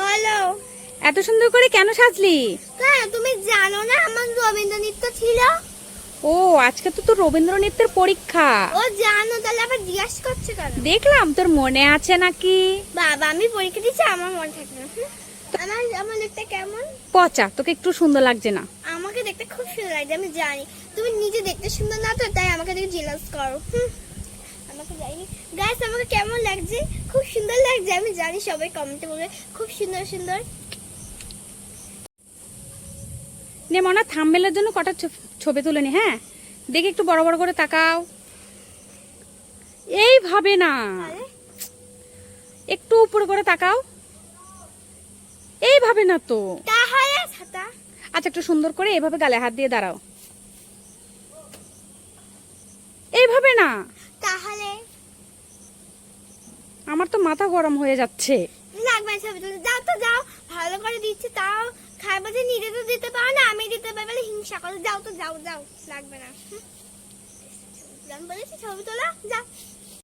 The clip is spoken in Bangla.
বলো। এত সুন্দর করে কেন সাজলি? তুমি জানো না আমার রবীন্দ্র নৃত্য ছিল? ও আজকে তো তোর রবীন্দ্র নৃত্যের পরীক্ষা। ও জানো তাহলে আবার জিজ্ঞাসা করছে কেন? দেখলাম তোর মনে আছে নাকি? বাবা আমি পরীক্ষা দিচ্ছি আমার মনে থাকে না আমার আমার দেখতে কেমন? পচা তোকে একটু সুন্দর লাগছে না। আমাকে দেখতে খুব সুন্দর লাগছে আমি জানি। তুমি নিজে দেখতে সুন্দর না তো তাই আমাকে দেখে জিলাস করো আমাকে জানি গাইস আমাকে কেমন লাগছে? খুব সুন্দর লাগছে আমি জানি সবাই কমেন্টে বলবে। খুব সুন্দর সুন্দর। নে মনে থামমেলের জন্য কটা ছবি তুলে নি হ্যাঁ? দেখে একটু বড় বড় করে তাকাও। এইভাবে না। একটু উপরে করে তাকাও। এইভাবে না তো। আচ্ছা একটু সুন্দর করে এইভাবে গালে হাত দিয়ে দাঁড়াও। এইভাবে না। আমার তো মাথা গরম হয়ে যাচ্ছে। যাও তো, যাও। ভালো করে দিচ্ছে, তাও যে নিজে তো দিতে না, আমি দিতে হিংসা করো। যাও তো, যাও যাও, লাগবে না। বলেছি, ছবি তোলা, যাও।